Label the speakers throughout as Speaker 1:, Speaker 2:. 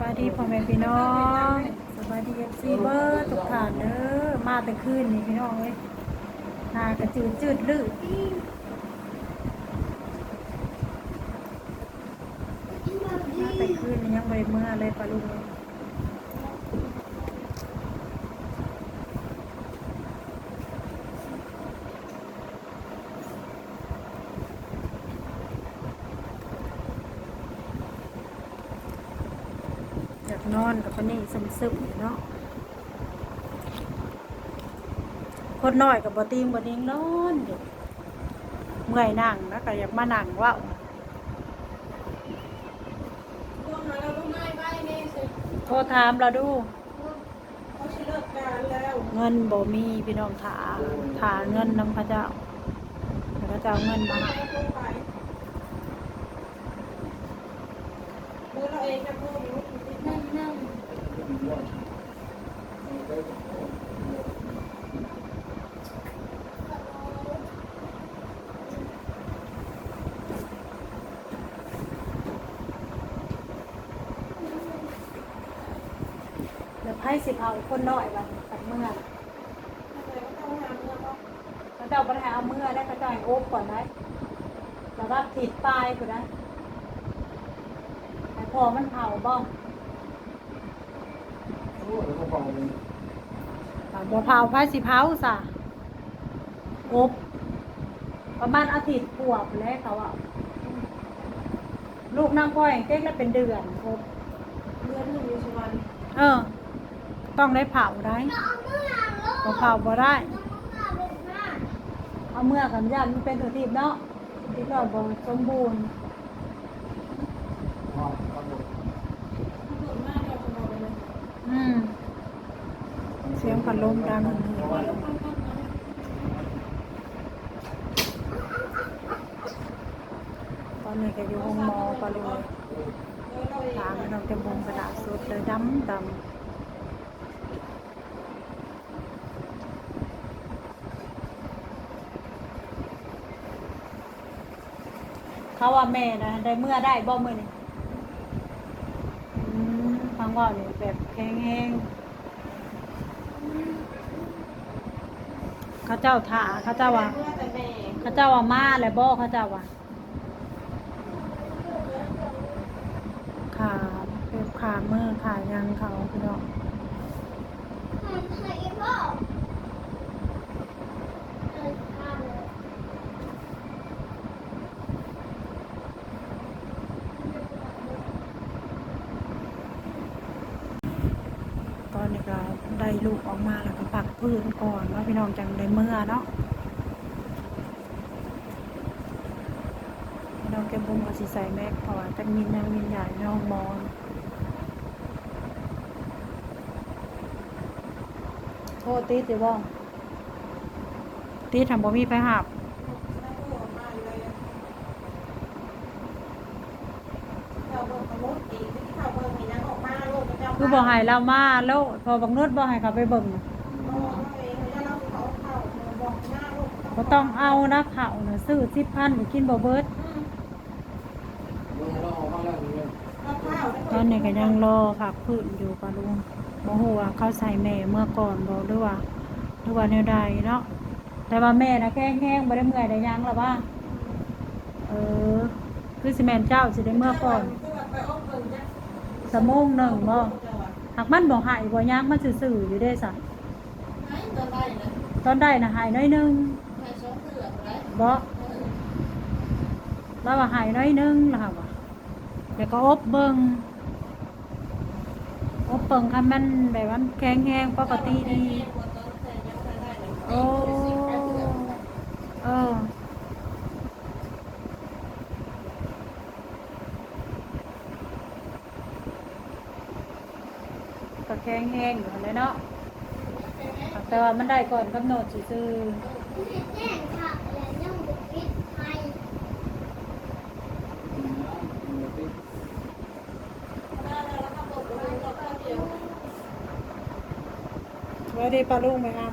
Speaker 1: บายดีพ่อแม่พี่น้องสบายดีเอฟซีเบอร์ทุกท่านเด้อมาแต่คืนนี่พี่น้องเว้ยหน้ากระจืดจืดลืดมาแต่คืนนี่ยังไม่เมื่อเลยปะลุงเลยากนอนกับปนี่ซึมซึมเนาะคนน้อยกับบอตีมบดิ้งนอนอยู่เมื่อยนั่งแล้วก็อยากมานั่งว่าโทรถามเราดู
Speaker 2: เงิ
Speaker 1: นบ่มีพี่น้องถาถาเงินนำพระเจ้าพระเจ้าเอาเงินมา
Speaker 2: ไป
Speaker 1: ให้
Speaker 2: โทรไปมือเราเองจะพูดอยู่นั่งนั่ง
Speaker 1: เดี๋ยวไพ่สิเผาคนน่อยวันตัดเมื่อ
Speaker 2: แล้วเจ้า
Speaker 1: ปัญหาเอาเมื่อได้กระจายโอ๊บก่อนไหมแล้วรับถีดปลายก่อนนะแต่พอมันเผาบ้างรู้แล้วก็เองเลย ผาไพ่สิเผาซะอบประมาณอาทิตย์กว่าไปแล้วเขาอะลูกนางพ่อยเจ๊กแล้วเป็นเดือนอบ
Speaker 2: เงินหนึ่งอยู่สวรรค์
Speaker 1: เออ ต้องได้เผาได้บ่เผาบ่ได้ เอาเมื่อกันยันมันเป็นตัวทีบเนาะที่ก่อนบ่สมบูรณ์
Speaker 2: ถ้าเกิดมากเราจะนอนเลย
Speaker 1: อืมเสียง พัดลมดังตอนนี้ก็อยู่ห้องมอปะลุง
Speaker 2: เงินเราเตา
Speaker 1: มมันต้องจะบงกระดาษสุดเลยดำดำเขาว่าแม่นะได้เมื่อได้บ่เมื่อนี่ฟังว่าเนี่ยแบบแข็งแห้ง เขาเจ้าถ่าเขาเจ้าว่า
Speaker 2: เขา
Speaker 1: เจ้าว่ามาแล้วบ่เขาเจ้าว่าขาเป็นขาเมื่อขายังเขาพี่น้องตอนนี้ก็ได้ลูกออกมา แล้วก็ปักพื้นก่อนว่าพี่น้องจังได้เมื่อเนาะพี่น้องแกมบุ้มกับสีใส่แม็กเพราะว่าจะมีนางมีนใหญ่ในห้องมอนโทษตีสิบ้องตีทำบ่มีไปหับ
Speaker 2: ถ้าพูดออกมาเลยเราเบิกขโมยอีกที่เขาเบิกมีนางออกมาโลกพระเจ้า
Speaker 1: คือบ่ให้เรามาแล้วพอบังนุดบ่ให้เขาไปเบิ่ง
Speaker 2: บอกเราเองแล้วเราเขาเข้าบอกหน้าลู ก
Speaker 1: บ่ต้องเอานะเขาน่ะซื้อสิบพันก็กินบ่เบิด
Speaker 2: เราข้าว
Speaker 1: ตอนนี้ก็ยังรอผักพืชอยู่ปะลุงบ่ฮู้ว่าเขาใส่แม่เมื่อก่อนบ่หรือว่าหรือว่าแนวใดเนาะแต่ว่าแม่น่ะแข็งแห้งบ่ได้เมื่อยได้หยังหรอว่าเออคือสิแม่นเจ้าสิได้เมื่อก่อนสมงหนึ่งบ่หากมันบ่หายบ่หยังมันซื่อๆอยู่เด้ซะตอนได้น่ะหายน้อยหนึง บ่แล้วว่าหายน้อยนึงแล้วค่ะว่าแล้วก็อบเบิงอบเบิงคันมันแบบว่ามันแข็งแรงปกติดี โอ้เออก็แข็งแห้งอยู่หั่นแหล้วเนาะแต่ว่ามันได้ก่อนกำหนดซื่อ ไว้ดีปลาลูกไหมครับ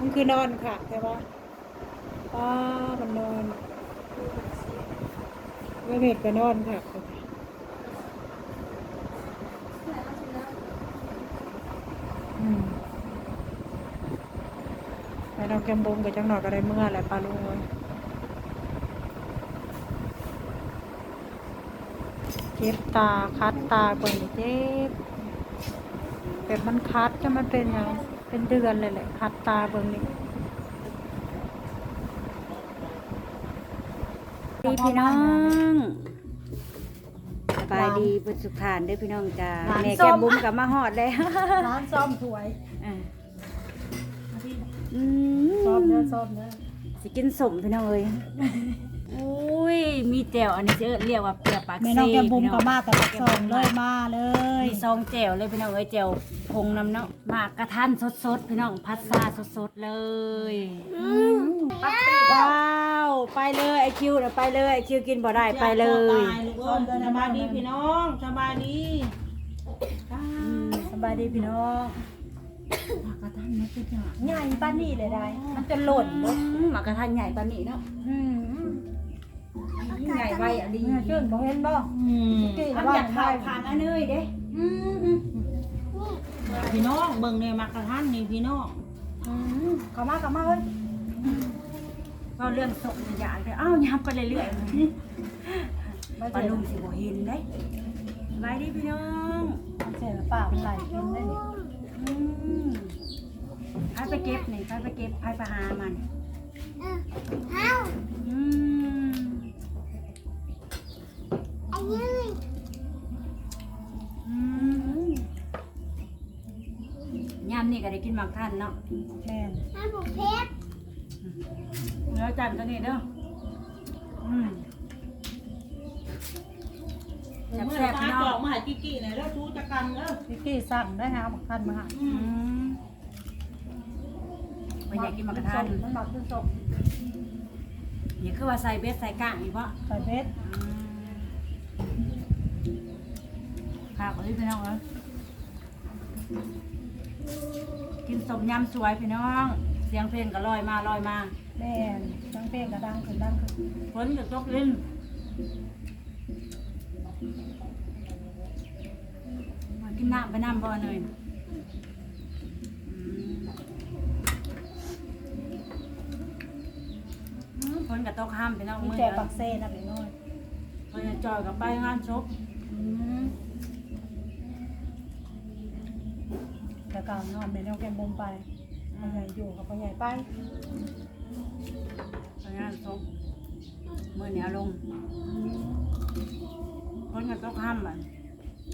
Speaker 1: มันคือนอนค่ะใช่ปะป้ามันนอน
Speaker 2: เว่า
Speaker 1: เผ็ดก็นอนค่ะอืมไปน้องแกมบุมกับจังหนอดก็ได้เมื่อแหละปลาลุงเอ้ย เจ็บตาคัดตาเบิ่งเจ็บแบบมันคัดจะมันเป็นอย่างเป็นเดือนเลยแหละคัดตาเบิ่งนี่
Speaker 3: ดีพี่น้องสบายดีเพุทธสุขานเด้อพี่น้องจ้า
Speaker 1: ร้าน
Speaker 3: แม่
Speaker 1: ส้
Speaker 3: แก้
Speaker 1: ม
Speaker 3: มบุ้มกับมาฮอดเลย
Speaker 1: ร้านซ่อมถวย
Speaker 3: อะ
Speaker 1: อื
Speaker 3: อื
Speaker 1: ซ่อมเด้อ
Speaker 3: ม
Speaker 1: ซ่อมเด้อ
Speaker 3: สิกินสมพี่น้องเอ้ยอุ้ยมี แจ่วอันนี้จะเรียกว่าเปลือกปาก
Speaker 1: แม่
Speaker 3: เซ่
Speaker 1: น้องแกมบุม
Speaker 3: พี่น้
Speaker 1: ก็มาแต่ละซองเลยมาเลย
Speaker 3: มีซองแจ่วเลยพี่น้องเอ้ยแจ่วพงน้ำเนาะหมากกระทันสดๆพี่น้องพัดซาสดๆเลยว้าวไปเลยไอคิวเดี๋ยวไปเลยไอคิวกินบ่ได้ไปเลย
Speaker 2: ตายลูกเอ้ยสบายดีพี่น้องสบายดี
Speaker 1: สบายดีพี่น้อง
Speaker 3: หมากกระทันมันเป็นหยัง
Speaker 1: ใหญ่ป้านนี่เลยได้ มันจะหล่น
Speaker 3: อื
Speaker 1: เนาะ
Speaker 3: มหมากกระทันใหญ่ปานนี้เนาะ
Speaker 1: อืม
Speaker 3: ใหญ่ไวอะดี
Speaker 1: เนี่ยชื่นบ่เห็นบ่
Speaker 2: อืม
Speaker 1: กี่
Speaker 3: ทำ
Speaker 1: ว่า
Speaker 3: อยาก
Speaker 1: ไม่
Speaker 3: ข่าวผ่านอันเนยเด้
Speaker 1: อืมอืม
Speaker 2: พี่น้องเบิ่งเนี่ยมักกระทันนี่พี่น้อง
Speaker 1: อืมเข้ามาเข้ามาเฮ้ย
Speaker 3: ก็เรื่องส่งอย่างเดียวอ้าวยับไปเรื่อย
Speaker 1: มา
Speaker 3: ๆป
Speaker 1: เจ
Speaker 3: ลา
Speaker 1: อ
Speaker 3: ลุงสิบ่เห็นได้ไว้ดิพี่น้อง
Speaker 1: เจอป่ามันไหลกินได้นี่
Speaker 3: อืมไปไปเก็บนี่ไปไปเก็บไปไปหามัน อืมอืมยาม นี่ก็ได้กินหมากทันเนาะ
Speaker 1: แม่น
Speaker 3: เนื้อจันตัวนี้เด้ออืม
Speaker 2: เมื่อไหร่พาจอกมาหากิ๊กกี้หน่อยแล้วชูจักกันเด้อ
Speaker 1: พี่กี้สั่งได้หาบักทันมาหา
Speaker 3: อืมมันอยากกินหมากกระทัน
Speaker 1: มันบักขึ้นศพ
Speaker 3: นี่คือว่าใส่เบ็ดใส่ก้างอีกปะ
Speaker 1: ใส่เบ็ด
Speaker 3: ค่ะขอที่พี่น้องเอ้ย กินสมยำสวยพี่น้อง เสียงเพลงก็ลอยมาลอยมา
Speaker 1: แม่นจังเพลงก็ดังขึ้นดังขึ้น
Speaker 3: ฝนก็ตกลิ้นมากินน้ำไปน้ำบ่อหน่อยอืมฝนก็ตกห้ามพี่น้อง
Speaker 1: มี
Speaker 3: มือ
Speaker 1: แต่
Speaker 3: เดียว
Speaker 1: ปักเซ่นะพี่น้อย
Speaker 3: พอจะจอยกับไปงานศพ
Speaker 1: อืม แต่ก่อนนอนแม่น้องแกมบุมไปพ่อใหญ่อยู่กับพ่อใหญ่ไป
Speaker 3: ไปงานศพมือเหนียวลงฝนก็ตกห้ามอะ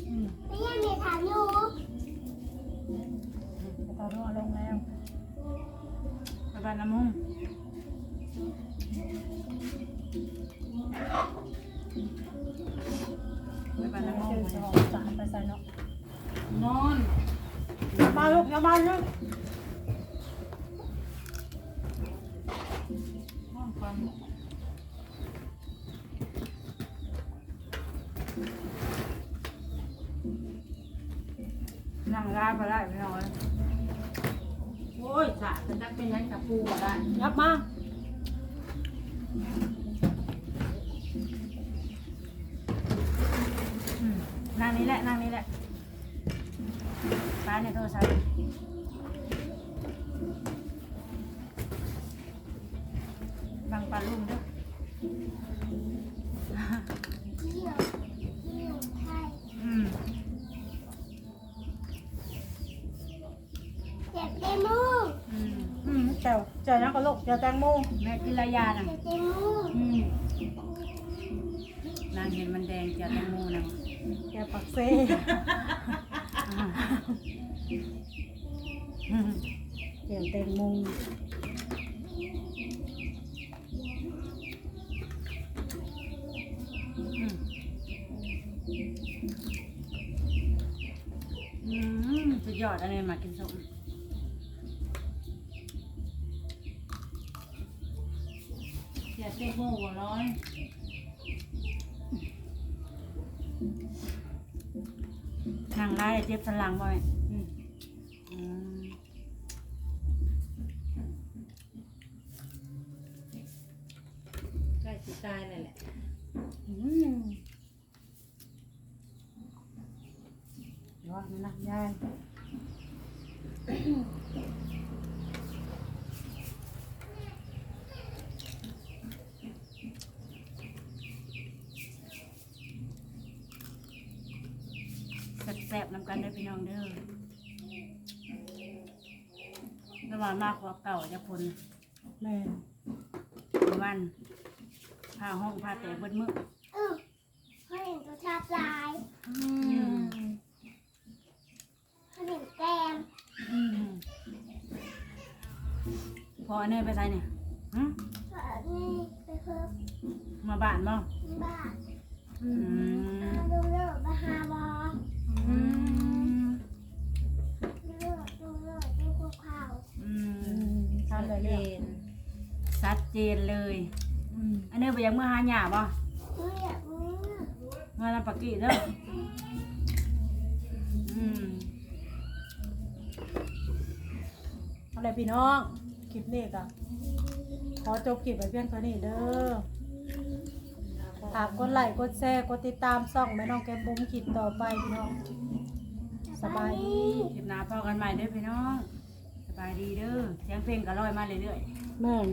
Speaker 1: อืมแต่ตอนนี้เอาลงแล้ว
Speaker 3: ไปบ้านน้ำมุงไปบ้านน้ำมุง
Speaker 1: เจอสองสามไปใส่เนาะ
Speaker 2: นอน
Speaker 1: มาลูกอย่ามาลูก
Speaker 2: ห้องฟัง
Speaker 3: นั่งร้านไปได้พี่น้องเอ้ย
Speaker 2: โอ้ยสาจะจักเป็นยังกับปูก็ได้
Speaker 1: ยับมา
Speaker 3: อืมนั่งนี้แหละนั่งนี้แหละ ร้านในโทรศัพท์บังปลาลุ่มด้วยอืมอืม
Speaker 1: อืมแจวแจวนักกระโลกแจวแตงโม
Speaker 3: แม่กินระยาน่ะ
Speaker 1: อืม
Speaker 3: นางเห็นมันแดงเจียวแตงโมนะ
Speaker 1: แกปักเซ่
Speaker 3: อืม
Speaker 1: แจวแตงโม
Speaker 3: อืมอืมสุดยอดอันนี้มากินส้ม
Speaker 2: อย่าเต้นโม่หัวร้อน
Speaker 3: นางร้ายเจ็บสันหลังบ่อยอืมอืม
Speaker 2: ใกล้สิตายนั่นแหละ
Speaker 1: อืม เดี๋ยวนี่นะยาย
Speaker 3: แซ่บๆนำกันเด้อพี่น้องเด้อระหว่างมากกว่าเก่าจะพล
Speaker 1: แม่น
Speaker 3: วันพาห้องพาแต่เบิดมื้อ
Speaker 4: เออเขาเห็นตัวชาติลาย
Speaker 1: อืม
Speaker 4: เขาเห็ นแก้ม
Speaker 3: อืมพออันนี้ไปใส่เนี่ยหึ
Speaker 4: เขาเอานี่ไปเพิ่ม
Speaker 3: มาบ้านบ่
Speaker 4: บ้าน
Speaker 1: อื
Speaker 3: อื
Speaker 1: ม
Speaker 3: ม
Speaker 4: มาดูเรื่องมาหาบอ
Speaker 3: อืม
Speaker 4: ดูเรื่องดูเรื่องดูพวกเขา
Speaker 3: อื
Speaker 1: อื
Speaker 3: ม
Speaker 1: มทำได้เรื่อง
Speaker 3: ชัดเจนเลย
Speaker 1: อืม
Speaker 3: อันนี้ไปยังเมื่อหาหยาบ่
Speaker 4: เมื่อเมื่อ
Speaker 3: เมื่อน้ำปากกี้เด้ออื
Speaker 1: เอาเลยพี่น้อง คลิปนี้ก็ขอจบคลิปไปเพียงเท่านี้เด้อฝากกดไลค์กดแชร์กดติดตามช่องแม่น้องแก้มบุ้มคลิปต่อไปพี่น้อง สบายดี
Speaker 3: คลิปหน้าพอกันใหม่เด้อพี่น้อง สบายดีเด้อเสียงเพลงก็ลอยมาเรื่อยๆ
Speaker 1: แม่น